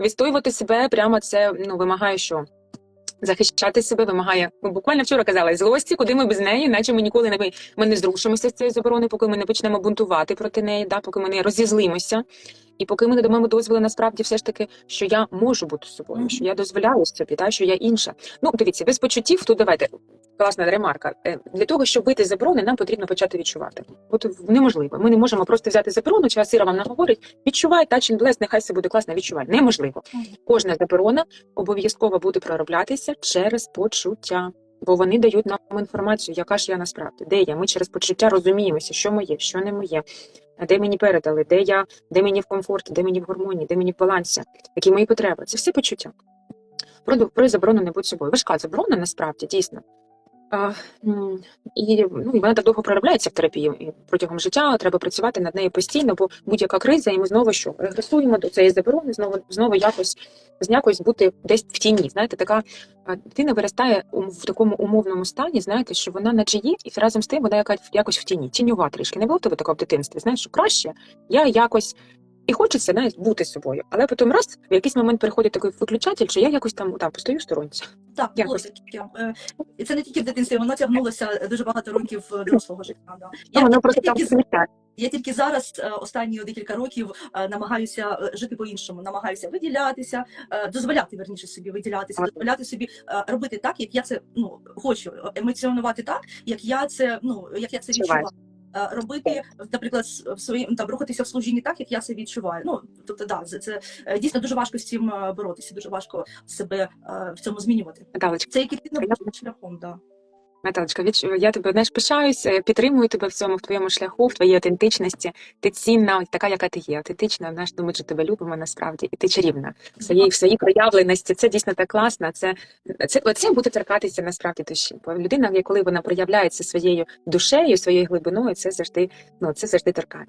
відстоювати себе прямо це ну вимагає що? Захищати себе вимагає. Ми буквально вчора казали злості, куди ми без неї, наче ми ніколи не ви- ми не зрушимося з цієї заборони, поки ми не почнемо бунтувати проти неї, да, поки ми не розізлимося, і поки ми не дамо дозволу насправді все ж таки, що я можу бути собою, що я дозволяю собі, та що я інша. Ну дивіться, без почуттів тут давайте класна ремарка. Е, Для того, щоб вийти з заборони, нам потрібно почати відчувати. От неможливо. Ми не можемо просто взяти заборону, чи Асира вам наговорить. Відчувай, touch and bless, нехай все буде класно, відчувай. Неможливо. Кожна заборона обов'язково буде пророблятися через почуття. Бо вони дають нам інформацію, яка ж я насправді, де я. Ми через почуття розуміємося, що моє, що не моє, де мені передали, де я, де мені в комфорті, де мені в гармонії, де мені в балансі, які мої потреби. Це все почуття. Про, про заборону не будь собою. Важка заборона насправді дійсно. І, ну, вона так довго проробляється в терапії і протягом життя. Треба працювати над нею постійно, бо будь-яка криза, і ми знову що регресуємо до цієї заборони, знову знову якось з якось бути десь в тіні. Знаєте, така дитина виростає в такому умовному стані, знаєте, що вона наче є, і разом з тим вона якась якось в тіні, тіньова трішки. Не було тебе такого в дитинстві. Знаєш, що краще я якось. І хочеться навіть бути собою, але потім раз в якийсь момент приходить такий виключатель, що я якось там там постою в сторонці. Так, було Якось. Е, І це не тільки в дитинстві, воно тягнулося дуже багато років е, дорослого життя. Да. Ну, Я, воно просто там тільки, я тільки зараз, е, останні декілька років, намагаюся жити по-іншому, намагаюся виділятися, дозволяти верніше собі виділятися, дозволяти собі робити так, як я це ну хочу, емоціонувати так, як я це ну як я це відчуваю. Е, Робити, наприклад, в своїм там рухатися в служінні так, як я це відчуваю. Ну тобто, да, це, це е, дійсно дуже важко з цим е, боротися, дуже важко себе в цьому змінювати. Наталочка, Це який шляхом, да. Наталочка, я тебе знаєш, пишаюсь, е, підтримую тебе в цьому в твоєму шляху, в твоїй автентичності. Ти цінна, така, яка ти є. Автентична, знаєш, думаю, що тебе любимо насправді, і ти чарівна в своїй в своїй проявленості. Це дійсно так класно. Це це оце буде торкатися насправді душі. Бо людина, коли вона проявляється своєю душею, своєю глибиною, це завжди ну це завжди торкає.